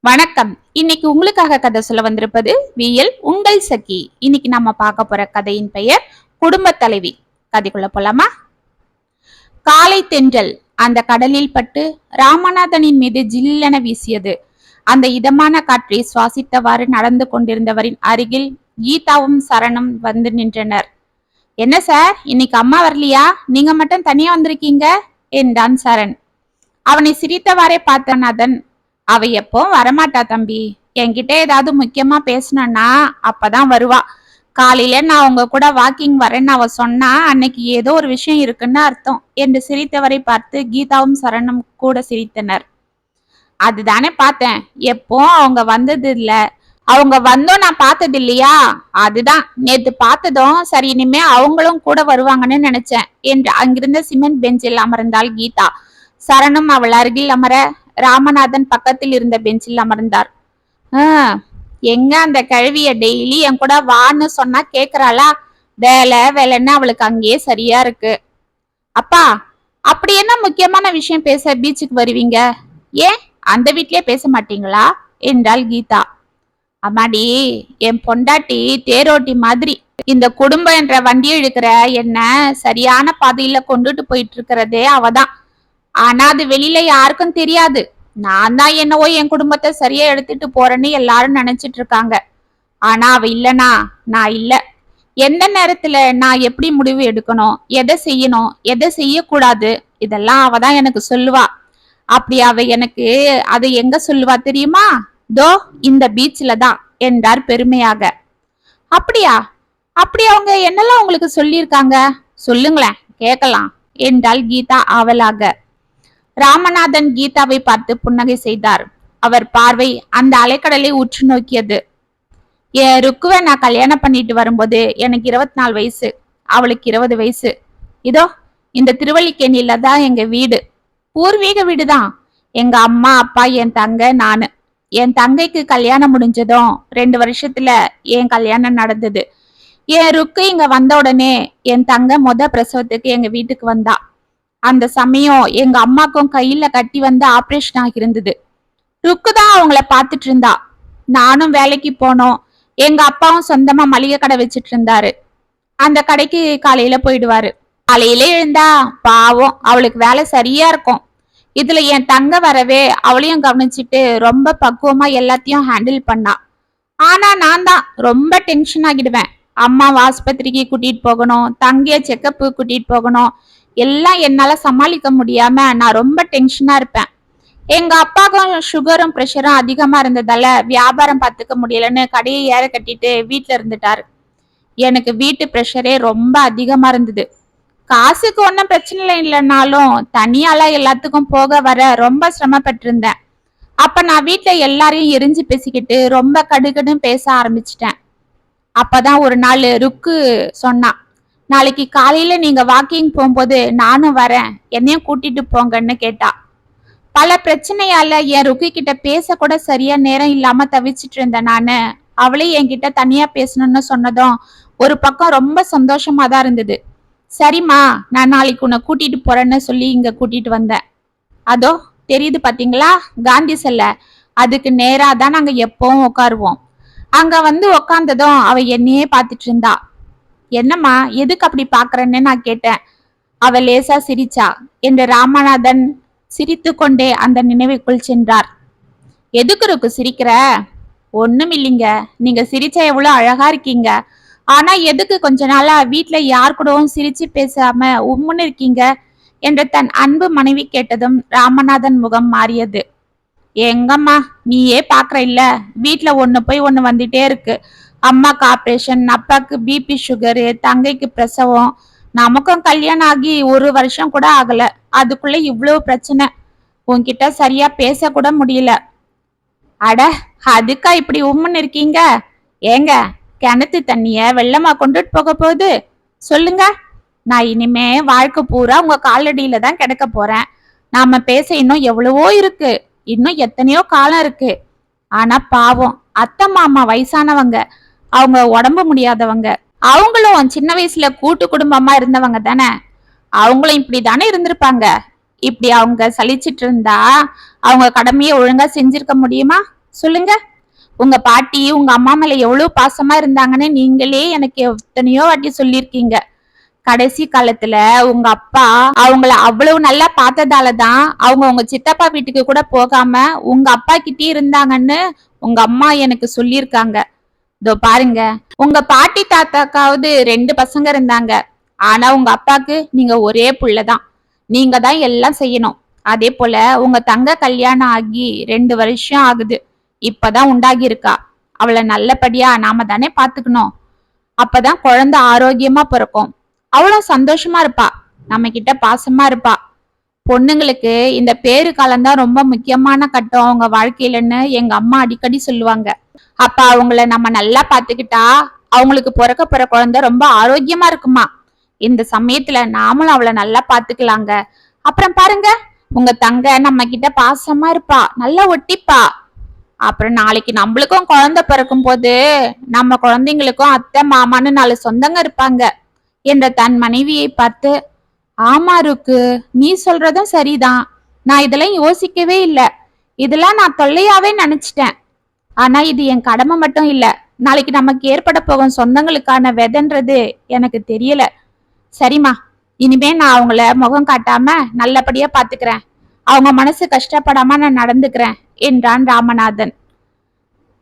வணக்கம். இன்னைக்கு உங்களுக்காக கதை சொல்ல வந்திருப்பது வியல் உங்கள் சகி. இன்னைக்கு நம்ம பார்க்க போற கதையின் பெயர் குடும்ப தலைவி. கதைக்குள்ள போலாமா? காலை தென்றல். அந்த கடலில் பட்டு ராமநாதனின் மீது ஜில்லென வீசியது. அந்த இதமான காற்றை சுவாசித்தவாறு நடந்து கொண்டிருந்தவரின் அருகில் கீதாவும் சரணும் வந்து நின்றனர். என்ன சார்? இன்னைக்கு அம்மா வரலையா? நீங்க மட்டும் தனியா வந்திருக்கீங்க? என்றான் சரண். அவனை சிரித்தவாறே பார்த்த நாதன் அவ எப்பவும் வரமாட்டா தம்பி. என்கிட்ட ஏதாவது முக்கியமா பேசணும்னா அப்பதான் வருவா. காலையில நான் உங்க கூட வாக்கிங் வரேன்னு அவ சொன்னா அன்னைக்கு ஏதோ ஒரு விஷயம் இருக்குன்னு அர்த்தம். என்று சிரித்தவரை பார்த்து கீதாவும் சரணும் கூட சிரித்தனர். அதுதானே பார்த்தேன். எப்போ அவங்க வந்தது இல்ல அவங்க வந்தோம் நான் பார்த்தது இல்லையா அதுதான். நேத்து பார்த்ததும் சரி இனிமே அவங்களும் கூட வருவாங்கன்னு நினைச்சேன். என்று அங்கிருந்த சிமெண்ட் பெஞ்சில் அமர்ந்தாள் கீதா. சரணும் அவள் அருகில் அமர ராமநாதன் பக்கத்தில் இருந்த பெஞ்சில் அமர்ந்தார். "ஆ, எங்க அந்த கழுவிய டெய்லி என் கூட வான்னு சொன்னா கேக்குறாளா? வேலை வேலைன்னு அவளுக்கு அங்கேயே சரியா இருக்கு. அப்பா அப்படி என்ன முக்கியமான விஷயம் பேச பீச்சுக்கு வருவீங்க? ஏன்? அந்த வீட்லயே பேச மாட்டீங்களா? என்றாள் கீதா. அம்மாடி என் பொண்டாட்டி தேரோட்டி மாதிரி இந்த குடும்பம் என்ற வண்டி இழுக்கிற என்ன சரியான பாதையில கொண்டுட்டு போயிட்டு இருக்கிறதே அவதான். ஆனா அது வெளியில யாருக்கும் தெரியாது. நான் தான் என்னவோ என் குடும்பத்தை சரியா எடுத்துட்டு போறேன்னு எல்லாரும் நினைச்சிட்டு இருக்காங்க. ஆனா அவ இல்லனா? நான் இல்ல. எந்த நேரத்துல நான் எப்படி முடிவு எடுக்கணும்? எதை செய்யணும்? எதை செய்யக்கூடாது? இதெல்லாம் அவ தான் எனக்கு சொல்லுவா. அப்படி அவ எனக்கு அதை எங்க சொல்லுவா தெரியுமா? தோ இந்த பீச்ல தான் என்றார் பெருமையாக. அப்படியா? அப்படி அவங்க என்னெல்லாம் உங்களுக்கு சொல்லியிருக்காங்க? சொல்லுங்களேன் கேட்கலாம் என்றாள் கீதா ஆவலாக. ராமநாதன் கீதாவை பார்த்து புன்னகை செய்தார். அவர் பார்வை அந்த அலைக்கடலை உற்று நோக்கியது. என் ருக்குவை நான் கல்யாணம் பண்ணிட்டு வரும்போது எனக்கு இருபத்தி நாலு வயசு. அவளுக்கு இருபது வயசு. இதோ இந்த திருவள்ளிக்கேணியில தான் எங்க வீடு. பூர்வீக வீடுதான். எங்க அம்மா அப்பா என் தங்க நானு. என் தங்கைக்கு கல்யாணம் முடிஞ்சதும் ரெண்டு வருஷத்துல என் கல்யாணம் நடந்தது. என் ருக்கு இங்க வந்த உடனே என் தங்க மொத பிரசவத்துக்கு எங்க வீட்டுக்கு வந்தா. அந்த சமயம் எங்க அம்மாக்கும் கையில கட்டி வந்து ஆபரேஷன் ஆகியிருந்தது. ருக்கு தான் அவங்கள பார்த்துட்டு இருந்தா நானும் வேலைக்கு போனோம். எங்க அப்பாவும் சொந்தமா மளிகை கடை வச்சிட்டு இருந்தாரு அந்த கடைக்கு காலையில போயிடுவாரு. காலையில எழுந்தா பாவம் அவளுக்கு வேலை சரியா இருக்கும். இதுல என் தங்க வரவே அவளையும் கவனிச்சிட்டு ரொம்ப பக்குவமா எல்லாத்தையும் ஹேண்டில் பண்ணா. ஆனா நான் தான் ரொம்ப டென்ஷன் ஆகிடுவேன். அம்மாவை ஆஸ்பத்திரிக்கு கூட்டிட்டு போகணும் தங்கைய செக்கப்பு கூட்டிட்டு போகணும். எல்லாம் என்னால சமாளிக்க முடியாம நான் ரொம்ப டென்ஷனா இருப்பேன். எங்க அப்பாவுக்கும் சுகரும் ப்ரெஷரும் அதிகமா இருந்ததால வியாபாரம் பார்த்துக்க முடியலன்னு கடையை ஏற கட்டிட்டு வீட்டில் இருந்துட்டாரு. எனக்கு வீட்டு ப்ரெஷரே ரொம்ப அதிகமா இருந்தது. காசுக்கு ஒன்றும் பிரச்சனை இல்லைன்னாலும் தனியால எல்லாத்துக்கும் போக வர ரொம்ப சிரமப்பட்டிருந்தேன். அப்ப நான் வீட்டில் எல்லாரையும் எரிஞ்சு பேசிக்கிட்டு ரொம்ப கடுகடுன்னு பேச ஆரம்பிச்சிட்டேன். அப்பதான் ஒரு நாள் ருக்கு சொன்னான். நாளைக்கு காலையில நீங்க வாக்கிங் போகும்போது நானும் வரேன். என்னையும் கூட்டிட்டு போங்கன்னு கேட்டா. பல பிரச்சனையால என் ருக்கு கிட்ட பேச கூட சரியா நேரம் இல்லாம தவிச்சிட்டு இருந்தேன் நானு. அவளே என்கிட்ட தனியா பேசணும்னு சொன்னதும் ஒரு பக்கம் ரொம்ப சந்தோஷமா தான் இருந்தது. சரிம்மா நான் நாளைக்கு உன்னை கூட்டிட்டு போறேன்னு சொல்லி இங்க கூட்டிட்டு வந்தேன். அதோ தெரியுது பாத்தீங்களா? காந்தி செல்ல. அதுக்கு நேரா தான் நாங்க எப்பவும் உட்காருவோம். அங்க வந்து உக்காந்ததும் அவ என்னையே பார்த்துட்டு இருந்தா. என்னம்மா எதுக்கு அப்படி பாக்குறேன்னு நான் கேட்டேன். அவ லேசா சிரிச்சா. என்று ராமநாதன் சிரித்து கொண்டே அந்த நினைவுக்குள் சென்றார். எதுக்கு இருக்கு சிரிக்கிற? ஒண்ணும் இல்லைங்க. நீங்க சிரிச்சா எவ்வளவு அழகா இருக்கீங்க. ஆனா எதுக்கு கொஞ்ச நாளா வீட்டுல யார் கூடவும் சிரிச்சு பேசாம உம்முன்னு இருக்கீங்க? என்று தன் அன்பு மனைவி கேட்டதும் ராமநாதன் முகம் மாறியது. எங்கம்மா நீயே பாக்குற இல்ல. வீட்டுல ஒண்ணு போய் ஒண்ணு வந்துட்டே இருக்கு. அம்மாக்கு ஆப்ரேஷன் அப்பாக்கு பிபி சுகரு தங்கைக்கு பிரசவம். நமக்கும் கல்யாணம் ஆகி ஒரு வருஷம் கூட ஆகல. அதுக்குள்ள இவ்வளவு பிரச்சனை. உன்கிட்ட சரியா பேச கூட முடியல. அட அதுக்கா இப்படி உம்முன்னு இருக்கீங்க? ஏங்க கிணத்து தண்ணிய வெள்ளமா கொண்டுட்டு போக போகுது? சொல்லுங்க. நான் இனிமே வாழ்க்கை பூரா உங்க காலடியில தான் கிடக்க போறேன். நாம பேச இன்னும் எவ்வளவோ இருக்கு. இன்னும் எத்தனையோ காலம் இருக்கு. ஆனா பாவம் அத்தை மாமா வயசானவங்க. அவங்க உடம்பு முடியாதவங்க. அவங்களும் சின்ன வயசுல கூட்டு குடும்பமா இருந்தவங்க தானே. அவங்களும் இப்படி தானே இருந்திருப்பாங்க. இப்படி அவங்க சலிச்சிட்டு இருந்தா அவங்க கடமையை ஒழுங்கா செஞ்சிருக்க முடியுமா? சொல்லுங்க. உங்க பாட்டி உங்க அம்மா மேல எவ்வளவு பாசமா இருந்தாங்கன்னு நீங்களே எனக்கு எத்தனையோ வாட்டி சொல்லியிருக்கீங்க. கடைசி காலத்துல உங்க அப்பா அவங்கள அவ்வளவு நல்லா பார்த்ததால தான் அவங்க உங்க சித்தப்பா வீட்டுக்கு கூட போகாம உங்க அப்பா கிட்டே இருந்தாங்கன்னு உங்க அம்மா எனக்கு சொல்லியிருக்காங்க. இதோ பாருங்க. உங்க பாட்டி தாத்தாக்காவது ரெண்டு பசங்க இருந்தாங்க. ஆனா உங்க அப்பாக்கு நீங்க ஒரே புள்ளதான் நீங்க தான் எல்லாம் செய்யணும். அதே போல உங்க தங்க கல்யாணம் ஆகி ரெண்டு வருஷம் ஆகுது. இப்பதான் உண்டாகி இருக்கா அவளை நல்லபடியா நாம தானே பாத்துக்கணும். அப்பதான் குழந்தை ஆரோக்கியமா பிறக்கும். அவளும் சந்தோஷமா இருப்பா. நம்ம கிட்ட பாசமா இருப்பா. பொண்ணுங்களுக்கு இந்த பேரு காலம்தான் ரொம்ப முக்கியமான கட்டம். அவங்க வாழ்க்கையிலன்னு எங்க அம்மா அடிக்கடி சொல்லுவாங்க. அப்ப அவங்கள நம்ம நல்லா பாத்துக்கிட்டா அவங்களுக்கு பிறக்க போற குழந்தை ரொம்ப ஆரோக்கியமா இருக்குமா? இந்த சமயத்துல நாமளும் அவளை நல்லா பாத்துக்கலாங்க அப்புறம் பாருங்க உங்க தங்க நம்ம கிட்ட பாசமா இருப்பா நல்லா ஒட்டிப்பா. அப்புறம் நாளைக்கு நம்மளுக்கும் குழந்தை பிறக்கும் போது நம்ம குழந்தைங்களுக்கும் அத்தை மாமான்னு நாலு சொந்தங்க இருப்பாங்க. என்ற தன் மனைவியை பார்த்து ஆமா இருக்கு நீ சொல்றதும் சரிதான். நான் இதெல்லாம் யோசிக்கவே இல்ல. இதெல்லாம் நான் தொல்லையாவே நினைச்சிட்டேன். ஆனா இது என் கடமை மட்டும் இல்ல. நாளைக்கு நமக்கு ஏற்பட போகும் சொந்தங்களுக்கான விதன்றது எனக்கு தெரியல. சரிம்மா இனிமே நான் அவங்கள முகம் காட்டாம நல்லபடியா பாத்துக்கிறேன். அவங்க மனசு கஷ்டப்படாம நான் நடந்துக்கிறேன் என்றான் ராமநாதன்.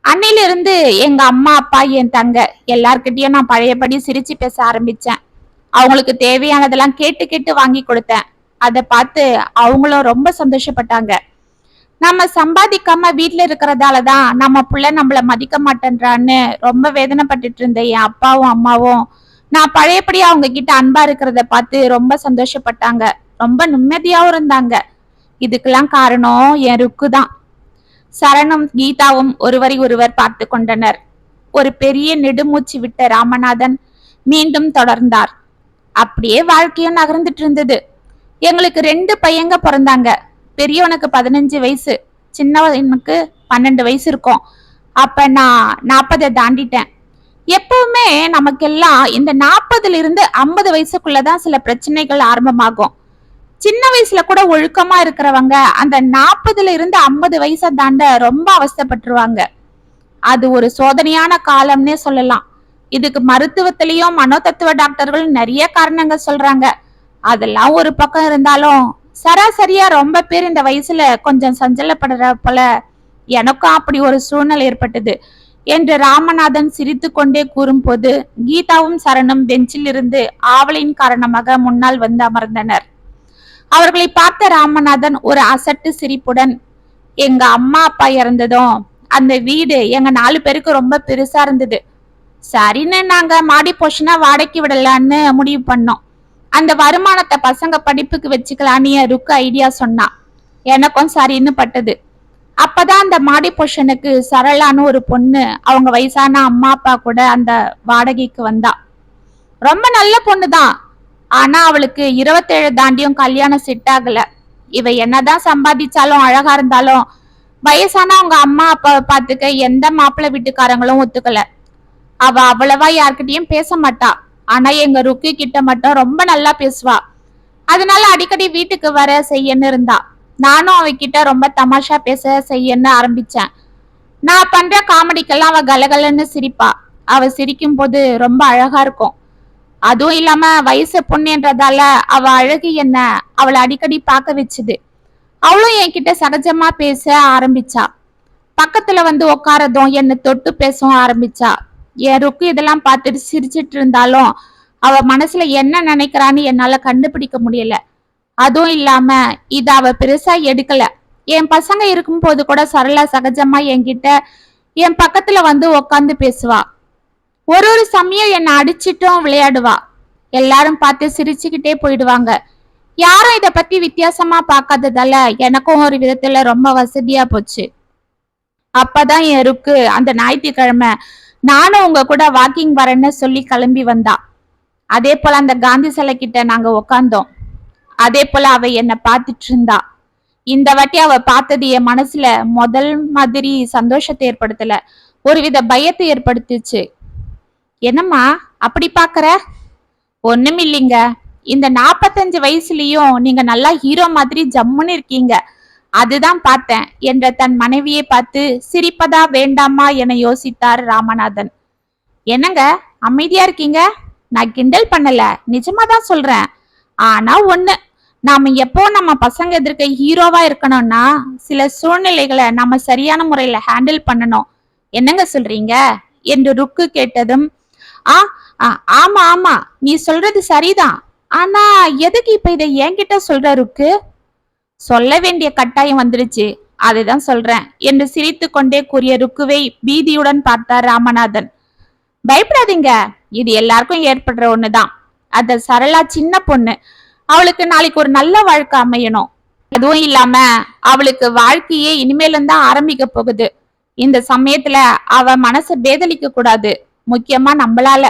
அன்னையிலிருந்து எங்க அம்மா அப்பா என் தங்க எல்லார்கிட்டயும் நான் பழையபடி சிரிச்சு பேச ஆரம்பிச்சேன். அவங்களுக்கு தேவையானதெல்லாம் கேட்டு கேட்டு வாங்கி கொடுத்தேன். அதை பார்த்து அவங்களும் ரொம்ப சந்தோஷப்பட்டாங்க. நம்ம சம்பாதிக்காம வீட்ல இருக்கிறதால தான் நம்ம புள்ள நம்மள மதிக்க மாட்டேன்றான்னு ரொம்ப வேதனைப்பட்டுட்டு இருந்த என் அப்பாவும் அம்மாவும் நான் பழையபடி அவங்க கிட்ட அன்பா இருக்கிறத பார்த்து ரொம்ப சந்தோஷப்பட்டாங்க. ரொம்ப நிம்மதியாவும் இருந்தாங்க. இதுக்கெல்லாம் காரணம் என் ருக்கு தான் சரணும் கீதாவும் ஒருவரை ஒருவர் பார்த்து கொண்டனர். ஒரு பெரிய நெடுமூச்சு விட்ட ராமநாதன் மீண்டும் தொடர்ந்தார். அப்படியே வாழ்க்கையும் நகர்ந்துட்டு இருந்தது. எங்களுக்கு ரெண்டு பையங்க பிறந்தாங்க. பெரியவனுக்கு பதினஞ்சு வயசு சின்னவனுக்கு பன்னெண்டு வயசு இருக்கும். அப்ப நான் நாற்பதை தாண்டிட்டேன். எப்பவுமே நமக்கெல்லாம் இந்த நாற்பதுல இருந்து ஐம்பது வயசுக்குள்ளதான் சில பிரச்சனைகள் ஆரம்பமாகும். சின்ன வயசுல கூட ஒழுக்கமா இருக்கிறவங்க அந்த நாற்பதுல இருந்து ஐம்பது வயசை தாண்ட ரொம்ப அவஸ்தைப்பட்டுருவாங்க. அது ஒரு சோதனையான காலம்னே சொல்லலாம். இதுக்கு மருத்துவத்திலையும் மனோதத்துவ டாக்டர்கள் நிறைய காரணங்கள் சொல்றாங்க. அதெல்லாம் ஒரு பக்கம் இருந்தாலும் சராசரியா ரொம்ப பேர் இந்த வயசுல கொஞ்சம் சஞ்சலப்படுற போல எனக்கும் அப்படி ஒரு சூழ்நிலை ஏற்பட்டது. என்று ராமநாதன் சிரித்து கொண்டே கூறும்போது கீதாவும் சரணும் பெஞ்சில் இருந்து ஆவலின் காரணமாக முன்னால் வந்து அமர்ந்தனர். அவர்களை பார்த்த ராமநாதன் ஒரு அசட்டு சிரிப்புடன் எங்க அம்மா அப்பா இறந்ததும் அந்த வீடு எங்க நாலு பேருக்கு ரொம்ப பெருசா இருந்தது. சரின்னு நாங்க மாடி போஷனா வாடகைக்கு விடலான்னு முடிவு பண்ணோம். அந்த வருமானத்தை பசங்க படிப்புக்கு வச்சுக்கலான்னு என் ருக்கு ஐடியா சொன்னா. எனக்கும் சரின்னு பட்டது அப்பதான் அந்த மாடி பொஷனுக்கு சரளான்னு ஒரு பொண்ணு அவங்க வயசான அம்மா அப்பா கூட அந்த வாடகைக்கு வந்தா. ரொம்ப நல்ல பொண்ணு தான் ஆனா அவளுக்கு இருபத்தேழு தாண்டியும் கல்யாணம் செட் ஆகல. இவ என்னதான் சம்பாதிச்சாலும் அழகா இருந்தாலும் வயசான அவங்க அம்மா அப்பாவை பார்த்துக்க எந்த மாப்பிள்ளை வீட்டுக்காரங்களும் ஒத்துக்கல. அவ அவ்வளவா யார்கிட்டயும் பேச மாட்டா. ஆனா எங்க ருக்கு கிட்ட மட்டும் ரொம்ப நல்லா பேசுவா. அதனால அடிக்கடி வீட்டுக்கு வர செய்யன்னு இருந்தா. நானும் அவகிட்ட ரொம்ப தமாஷா பேச செய்யன்னு ஆரம்பிச்சேன். நான் பண்ற காமெடிக்கெல்லாம் அவ கலகலன்னு சிரிப்பா. அவ சிரிக்கும் போது ரொம்ப அழகா இருக்கும். அதுவும் இல்லாம வயசு பொண்ணுன்றதால அவ அழகு என்ன அவளை அடிக்கடி பார்க்க வச்சுது. அவளும் என்கிட்ட சகஜமா பேச ஆரம்பிச்சா. பக்கத்துல வந்து உட்காரதும் என்னை தொட்டு பேசவும் ஆரம்பிச்சா. ருக்கு இதெல்லாம் பார்த்துட்டு சிரிச்சிட்டு இருந்தாலும் அவ மனசுல என்ன நினைக்கிறான்னு என்னால கண்டுபிடிக்க முடியல. அதுவும் இல்லாம இது அவ பெருசா எடுக்கல. என் பசங்க இருக்கும்போது கூட சரளா சகஜமா என்கிட்ட என் பக்கத்துல வந்து உக்காந்து பேசுவா. ஒரு ஒரு சமயம் என்னை அடிச்சிட்டும் விளையாடுவா. எல்லாரும் பார்த்து சிரிச்சுக்கிட்டே போயிடுவாங்க. யாரும் இதை பத்தி வித்தியாசமா பார்க்காததால எனக்கும் ஒரு விதத்துல ரொம்ப வசதியா போச்சு. அப்பதான் என் ருக்கு அந்த ஞாயிற்றுக்கிழமை நானும் உங்க கூட வாக்கிங் வரேன்னு சொல்லி கிளம்பி வந்தா. அதே போல அந்த காந்தி சிலை கிட்ட நாங்க உக்காந்தோம். அதே போல அவ என்ன பார்த்துட்டு இருந்தா. இந்த வாட்டி அவ பார்த்தது என் மனசுல முதல் மாதிரி சந்தோஷத்தை ஏற்படுத்தல. ஒருவித பயத்தை ஏற்படுத்துச்சு. என்னம்மா அப்படி பாக்குற ஒண்ணும் இல்லைங்க இந்த நாப்பத்தஞ்சு வயசுலயும் நீங்க நல்லா ஹீரோ மாதிரி ஜம்முன்னு இருக்கீங்க. அதுதான் பார்த்தேன் என்ற தன் மனைவியை பார்த்து சிரிப்பதா வேண்டாமா என யோசித்தார் ராமநாதன். என்னங்க அமைதியா இருக்கீங்க? நான் கிண்டல் பண்ணல நிஜமா தான் சொல்றேன். ஆனா ஒண்ணு நாம எப்போ நம்ம பசங்க எதிர்க்க ஹீரோவா இருக்கணும்னா சில சூழ்நிலைகளை நம்ம சரியான முறையில ஹேண்டில் பண்ணணும். என்னங்க சொல்றீங்க? என்று ருக்கு கேட்டதும் ஆ ஆ, ஆமா ஆமா நீ சொல்றது சரிதான். ஆனா எதுக்கு இப்ப இதை என்கிட்ட சொல்ற ருக்கு? சொல்ல வேண்டிய கட்டாயம் வந்துருச்சு. அதுதான் சொல்றேன். என்று சிரித்து கொண்டே கூறிய ருக்குவை பீதியுடன் பார்த்தார் ராமநாதன். பயப்படாதீங்க. இது எல்லாருக்கும் ஏற்படுற ஒண்ணுதான். அந்த சரளா சின்ன பொண்ணு. அவளுக்கு நாளைக்கு ஒரு நல்ல வாழ்க்கை அமையணும். அதுவும் இல்லாம அவளுக்கு வாழ்க்கையே இனிமேலும் தான் ஆரம்பிக்க போகுது. இந்த சமயத்துல அவ மனசை பேதலிக்க கூடாது. முக்கியமா நம்மளால.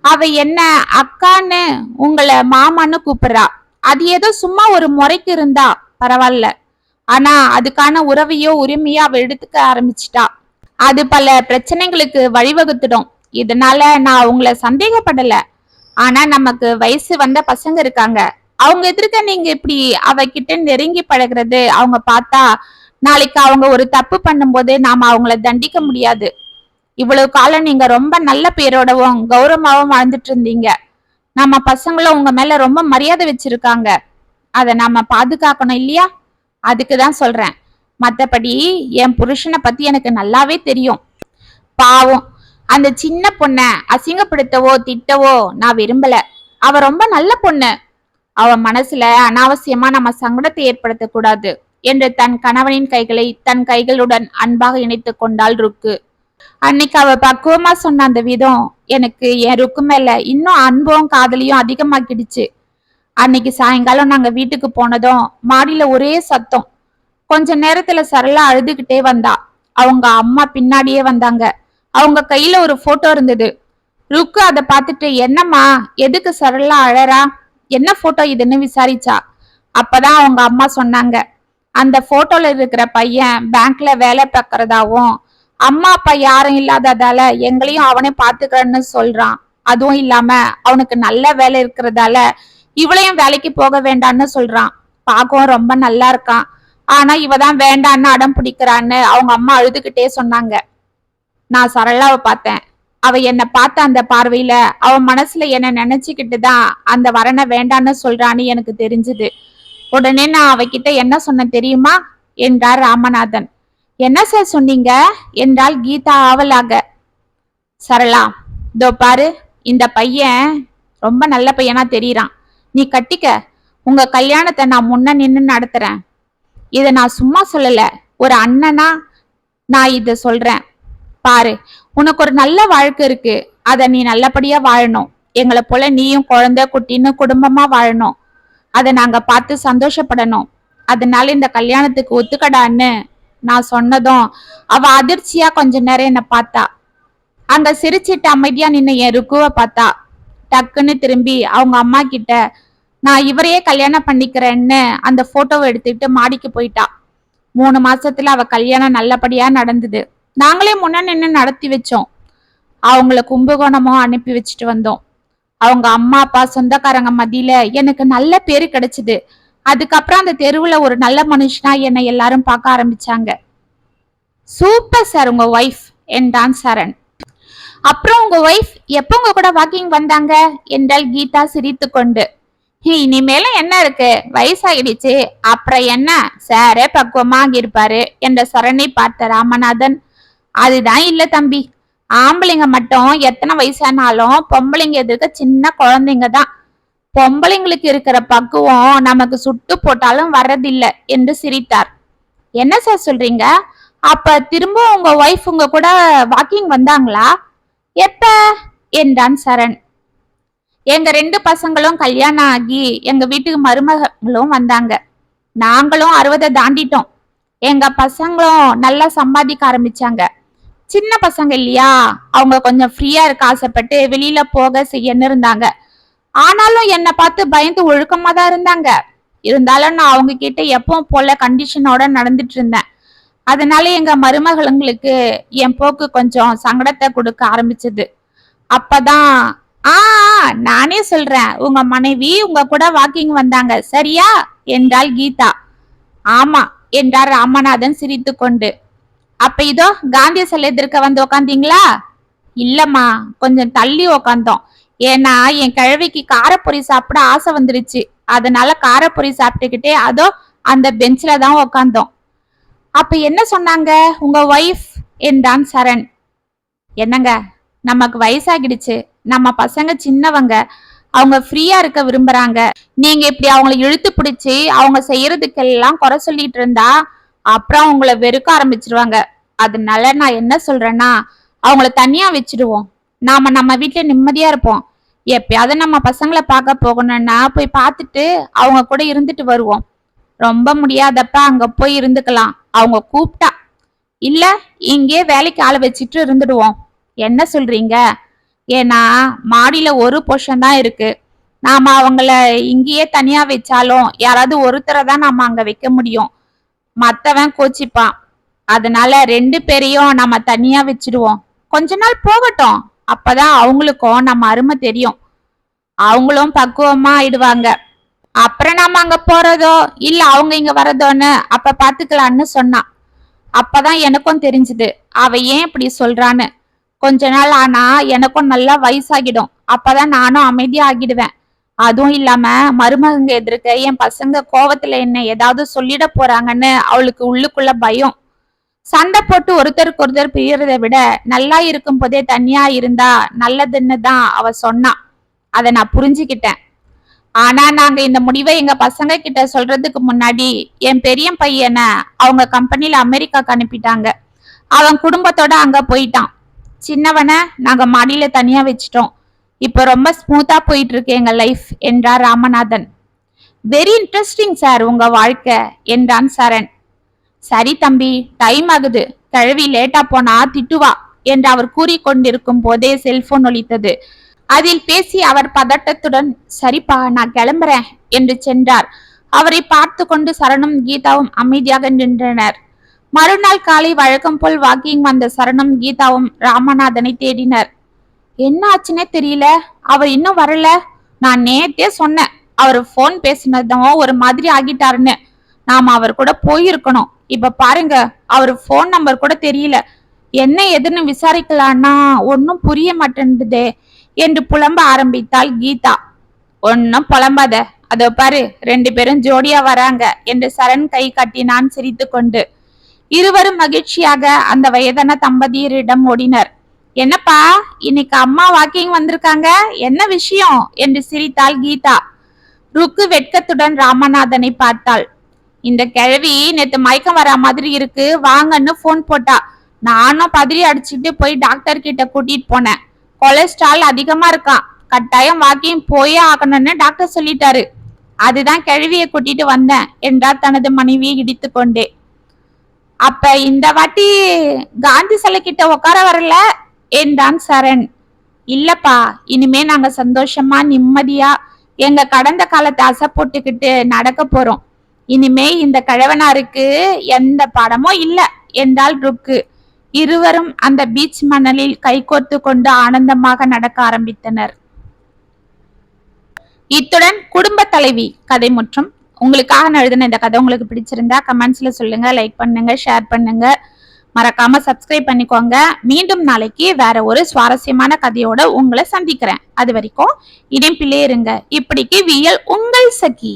அவ என்ன அக்கான்னு உங்களை மாமான்னு கூப்பிடுறா. அது ஏதோ சும்மா ஒரு முறைக்கு இருந்தா பரவாயில்ல. ஆனா அதுக்கான உறவையோ உரிமையோ அவ எடுத்துக்க ஆரம்பிச்சிட்டா. அது பல பிரச்சனைகளுக்கு வழிவகுத்துடும். இதனால நான் உங்களை சந்தேகப்படல. ஆனா நமக்கு வயசு வந்த பசங்க இருக்காங்க. அவங்க எதிர்க்க நீங்க இப்படி அவகிட்ட நெருங்கி பழகுறது அவங்க பார்த்தா நாளைக்கு அவங்க ஒரு தப்பு பண்ணும்போது நாம அவங்கள தண்டிக்க முடியாது. இவ்வளவு காலம் நீங்க ரொம்ப நல்ல பேரோடவும் கௌரவமாவும் வாழ்ந்துட்டு இருந்தீங்க. நம்ம பசங்களும் உங்க மேல ரொம்ப மரியாதை வச்சிருக்காங்க. அதை நாம பாதுகாக்கணும் இல்லையா? அதுக்கு தான் சொல்றேன். மத்தபடி என் புருஷனை பத்தி எனக்கு நல்லாவே தெரியும். பாவம். அந்த சின்ன பொண்ண அசிங்கப்படுத்தவோ திட்டவோ நான் விரும்பல. அவ ரொம்ப நல்ல பொண்ணு. அவ மனசுல அனாவசியமா நம்ம சங்கடத்தை ஏற்படுத்த கூடாது என்று தன் கணவனின் கைகளை தன் கைகளுடன் அன்பாக இணைத்து கொண்டாள் ருக்கு. அன்னைக்கு அவ பக்குவமா சொன்ன அந்த விதம் எனக்கு என் ருக்கு மேல இன்னும் அன்பும் காதலியும் அதிகமாக்கிடுச்சு அன்னைக்கு சாயங்காலம் நாங்க வீட்டுக்கு போனதும் மாடியில ஒரே சத்தம். கொஞ்ச நேரத்துல சரளா அழுதுகிட்டே வந்தா. அவங்க அம்மா பின்னாடியே வந்தாங்க. அவங்க கையில ஒரு போட்டோ இருந்தது. ருக்கு அதை பார்த்துட்டு என்னம்மா எதுக்கு சரளா அழறா? என்ன போட்டோ இதுன்னு விசாரிச்சா? அப்பதான் அவங்க அம்மா சொன்னாங்க. அந்த போட்டோல இருக்கிற பையன் பேங்க்ல வேலை பார்க்கறதாவும் அம்மா அப்பா யாரும் இல்லாததால எங்களையும் அவனே பாத்துக்கிறன்னு சொல்றான். அதுவும் இல்லாம அவனுக்கு நல்ல வேலை இருக்கிறதால இவளையும் வேலைக்கு போக வேண்டான்னு சொல்றான். பார்க்கவும் ரொம்ப நல்லா இருக்கான். ஆனா இவ தான் வேண்டான்னு அடம் பிடிக்கிறான்னு அவங்க அம்மா அழுதுகிட்டே சொன்னாங்க. நான் சரளாவை பார்த்தேன். அவ என்னை பார்த்த அந்த பார்வையில அவ மனசுல என்ன நினைச்சுக்கிட்டு தான் அந்த வரனை வேண்டான்னு சொல்றான்னு எனக்கு தெரிஞ்சுது. உடனே நான் அவகிட்ட என்ன சொன்னேன் தெரியுமா? என்றார் ராமநாதன். என்ன சார் சொன்னீங்க? என்றால் கீதா ஆவலாக. சரளா இதோ பாரு இந்த பையன் ரொம்ப நல்ல பையனா தெரியறான். நீ கட்டிக்க உங்க கல்யாணத்தை நான் முன்ன நின்னு நடத்துறேன். இதை நான் சும்மா சொல்லல ஒரு அண்ணனா நான் இதை சொல்றேன். பாரு உனக்கு ஒரு நல்ல வாழ்க்கை இருக்கு. அதை நீ நல்லபடியா வாழணும். எங்களை போல நீயும் குழந்தை குட்டின்னு குடும்பமா வாழணும். அதை நாங்க பார்த்து சந்தோஷப்படணும். அதனால இந்த கல்யாணத்துக்கு ஒத்துக்கடான்னு நான் சொன்னதும் அவ அதிர்ச்சியா கொஞ்ச நேரம் என்ன பார்த்தா. அங்க சிரிச்சிட்டு அமைதியா நின்ன என் ருக்குவ பார்த்தா. டக்குன்னு திரும்பி அவங்க அம்மா கிட்ட நான் இவரையே கல்யாணம் பண்ணிக்கிறேன்னு அந்த போட்டோவை எடுத்துக்கிட்டு மாடிக்கு போயிட்டா. மூணு மாசத்துல அவ கல்யாணம் நல்லபடியா நடந்தது. நாங்களே முன்ன நின்று நடத்தி வச்சோம். அவங்கள கும்பகோணமும் அனுப்பி வச்சுட்டு வந்தோம். அவங்க அம்மா அப்பா சொந்தக்காரங்க மத்தியில எனக்கு நல்ல பேரு கிடைச்சது. அதுக்கப்புறம் அந்த தெருவுல ஒரு நல்ல மனுஷனா என்னை எல்லாரும் பார்க்க ஆரம்பிச்சாங்க. சூப்பர் சார் உங்க ஒய்ஃப் என்றான் சரண். அப்புறம் உங்க ஒய்ஃப் எப்போ உங்க கூட வாக்கிங் வந்தாங்க? என்றால் கீதா சிரித்து கொண்டு இனிமேல என்ன இருக்கு? வயசாகிடுச்சு அப்புறம் என்ன? சாரே பக்குவமாக இருப்பாரு என்ற சரணை பார்த்த ராமநாதன். அதுதான் இல்ல தம்பி. ஆம்பளைங்க மட்டும் எத்தனை வயசானாலும் பொம்பளைங்க எதிர்க்க சின்ன குழந்தைங்க தான். பொம்பளைங்களுக்கு இருக்கிற பக்குவம் நமக்கு சுட்டு போட்டாலும் வர்றதில்ல என்று சிரித்தார். என்ன சார் சொல்றீங்க? அப்ப திரும்ப உங்க ஒய்ஃப் உங்க கூட வாக்கிங் வந்தாங்களா? எப்ப? என்றான் சரண். எங்க ரெண்டு பசங்களும் கல்யாணம் ஆகி எங்க வீட்டுக்கு மருமகளும் வந்தாங்க. நாங்களும் அறுபதை தாண்டிட்டோம். எங்க பசங்களும் நல்லா சம்பாதிக்க ஆரம்பிச்சாங்க. சின்ன பசங்க இல்லையா? அவங்க கொஞ்சம் ஃப்ரீயா இருக்க ஆசைப்பட்டு வெளியில போக செய்யன்னு இருந்தாங்க. ஆனாலும் என்னை பார்த்து பயந்து ஒழுக்கமா தான் இருந்தாங்க. இருந்தாலும் நான் அவங்க கிட்ட எப்பவும் போல கண்டிஷனோட நடந்துட்டு இருந்தேன். அதனால எங்க மருமகளுங்களுக்கு என் போக்கு கொஞ்சம் சங்கடத்தை கொடுக்க ஆரம்பிச்சது. அப்பதான் ஆ ஆ, நானே சொல்றேன். உங்க மனைவி உங்க கூட வாக்கிங் வந்தாங்க. சரியா? என்றாள் கீதா. ஆமா என்றார் ராமநாதன் சிரித்துக்கொண்டு அப்ப இதோ காந்தி சிலை எதிர்க்க வந்து உக்காந்தீங்களா? இல்லம்மா கொஞ்சம் தள்ளி உக்காந்தோம். ஏன்னா என் கிழவிக்கு காரப்பொரி சாப்பிட ஆசை வந்துருச்சு. அதனால காரப்பொரி சாப்பிட்டுக்கிட்டே அதோ அந்த பெஞ்சில தான் உக்காந்தோம். அப்ப என்ன சொன்னாங்க? உங்க ஒய்ஃப் என்றான் சரண். என்னங்க? நமக்கு வயசாகிடுச்சு. நம்ம பசங்க சின்னவங்க. அவங்க ஃப்ரீயா இருக்க விரும்புறாங்க. நீங்க இப்படி அவங்கள இழுத்து பிடிச்சி அவங்க செய்யறதுக்கெல்லாம் குறை சொல்லிட்டு இருந்தா அப்புறம் அவங்கள வெறுக்க ஆரம்பிச்சிருவாங்க. அதனால நான் என்ன சொல்றேன்னா அவங்கள தனியா வச்சிடுவோம். நாம நம்ம வீட்டுல நிம்மதியா இருப்போம். எப்பயாவது நம்ம பசங்களை பார்க்க போகணும்னா போய் பார்த்துட்டு அவங்க கூட இருந்துட்டு வருவோம். ரொம்ப முடியாதப்ப அங்க போய் இருந்துக்கலாம். அவங்க கூப்பிட்டா. இல்ல இங்கே வேலைக்கு ஆளை வச்சுட்டு இருந்துடுவோம். என்ன சொல்றீங்க? ஏன்னா மாடியில ஒரு பொஷன் தான் இருக்கு. நாம அவங்கள இங்கேயே தனியா வச்சாலும் யாராவது ஒருத்தரை தான் நாம அங்க வைக்க முடியும். மத்தவன் கோச்சிப்பான். அதனால ரெண்டு பேரையும் நம்ம தனியா வச்சிடுவோம். கொஞ்ச நாள் போகட்டும். அப்பதான் அவங்களுக்கும் நம்ம அருமை தெரியும். அவங்களும் பக்குவமா ஆயிடுவாங்க. அப்புறம் நாம அங்க போறதோ இல்ல அவங்க இங்க வரதோன்னு அப்ப பாத்துக்கலான்னு சொன்னான். அப்பதான் எனக்கும் தெரிஞ்சுது. அவ ஏன் இப்படி சொல்றான்னு. கொஞ்ச நாள் ஆனா எனக்கும் நல்லா வயசாகிடும். அப்பதான் நானும் அமைதியா ஆகிடுவேன். அதுவும் இல்லாம மருமகங்க எதிர்க்க என் பசங்க கோவத்துல என்ன ஏதாவது சொல்லிட போறாங்கன்னு அவளுக்கு உள்ளுக்குள்ள பயம். சண்டை போட்டு ஒருத்தருக்கு ஒருத்தர் பிரியறத விட நல்லா இருக்கும் போதே தனியா இருந்தா நல்லதுன்னு தான் அவ சொன்னா. அதை நான் புரிஞ்சுக்கிட்டேன். ஆனா நாங்க இந்த முடிவை எங்க பசங்க கிட்ட சொல்றதுக்கு முன்னாடி என் பெரிய பையனை அவங்க கம்பெனில அமெரிக்காக்கு அனுப்பிட்டாங்க. அவன் குடும்பத்தோட அங்க போயிட்டான். சின்னவனை நாங்க மாடியில தனியா வச்சிட்டோம். இப்ப ரொம்ப ஸ்மூத்தா போயிட்டு இருக்கு எங்க லைஃப் என்றார் ராமநாதன். வெரி இன்ட்ரெஸ்டிங் சார் உங்க வாழ்க்கை என்றான் சரண். சரி தம்பி டைம் ஆகுது. கழுவி லேட்டா போனா திட்டுவா என்று அவர் கூறிக்கொண்டிருக்கும் போதே செல்போன் ஒலித்தது. அதில் பேசி அவர் பதட்டத்துடன் சரிப்பா நான் கிளம்புறேன் என்று சென்றார். அவரை பார்த்து கொண்டு சரணும் கீதாவும் அமைதியாக நின்றனர். மறுநாள் காலை வழக்கம் போல் வாக்கிங் வந்த சரணம் கீதாவும் ராமநாதனை தேடினர். என்ன ஆச்சுன்னே தெரியல? அவர் இன்னும் வரல? நான் நேத்தே சொன்னேன். அவர் ஃபோன் பேசினதும் ஒரு மாதிரி ஆகிட்டாருன்னு. நாம் அவர் கூட போயிருக்கணும். இப்ப பாருங்க அவர் ஃபோன் நம்பர் கூட தெரியல. என்ன எதுன்னு விசாரிக்கலான்னா ஒன்னும் புரிய மாட்டேன்டுதே என்று புலம்ப ஆரம்பித்தாள் கீதா. ஒன்னும் புலம்பாத. அதோ பாரு ரெண்டு பேரும் ஜோடியா வராங்க என்று சரண் கை கட்டினான் சிரித்து கொண்டு இருவரும் மகிழ்ச்சியாக அந்த வயதான தம்பதியரிடம் ஓடினர். என்னப்பா இன்னைக்கு அம்மா வாக்கிங் வந்திருக்காங்க? என்ன விஷயம்? என்று சிரித்தாள் கீதா. ருக்கு வெட்கத்துடன் ராமநாதனை பார்த்தாள். இந்த கிழவி நேத்து மயக்கம் வர மாதிரி இருக்கு. வாங்கன்னு ஃபோன் போட்டா. நானும் பதறி அடிச்சுட்டு போய் டாக்டர் கிட்ட கூட்டிட்டு போனேன். கொலஸ்ட்ரால் அதிகமா இருக்கான் கட்டாயம் வாக்கிங் போயே ஆகணும்னு டாக்டர் சொல்லிட்டாரு. அதுதான் கிழவிய கூட்டிட்டு வந்தேன். என்றார் தனது மனைவியை இடித்து கொண்டே. அப்ப இந்த வாட்டி காந்தி சிலை கிட்ட உட்கார வரல? என்றான் சரண். இல்லப்பா இனிமே நாங்க சந்தோஷமா நிம்மதியா எங்க கடந்த காலத்தை அசை போட்டுக்கிட்டு நடக்க போறோம். இனிமே இந்த கிழவனாருக்கு எந்த படமும் இல்ல என்றால் ருக்கு. இருவரும் அந்த பீச் மணலில் கைகோர்த்து கொண்டு ஆனந்தமாக நடக்க ஆரம்பித்தனர். இத்துடன் குடும்ப தலைவி கதை முற்றும். உங்களுக்காக நான் எழுதின இந்த கதை உங்களுக்கு பிடிச்சிருந்தா கமெண்ட்ஸ்ல சொல்லுங்க லைக் பண்ணுங்க ஷேர் பண்ணுங்க. மறக்காம சப்ஸ்கிரைப் பண்ணிக்கோங்க. மீண்டும் நாளைக்கு வேற ஒரு சுவாரஸ்யமான கதையோட உங்களை சந்திக்கிறேன். அது வரைக்கும் இணைப்பிலே இருங்க. இப்படிக்கு வியல் உங்கள் சகி.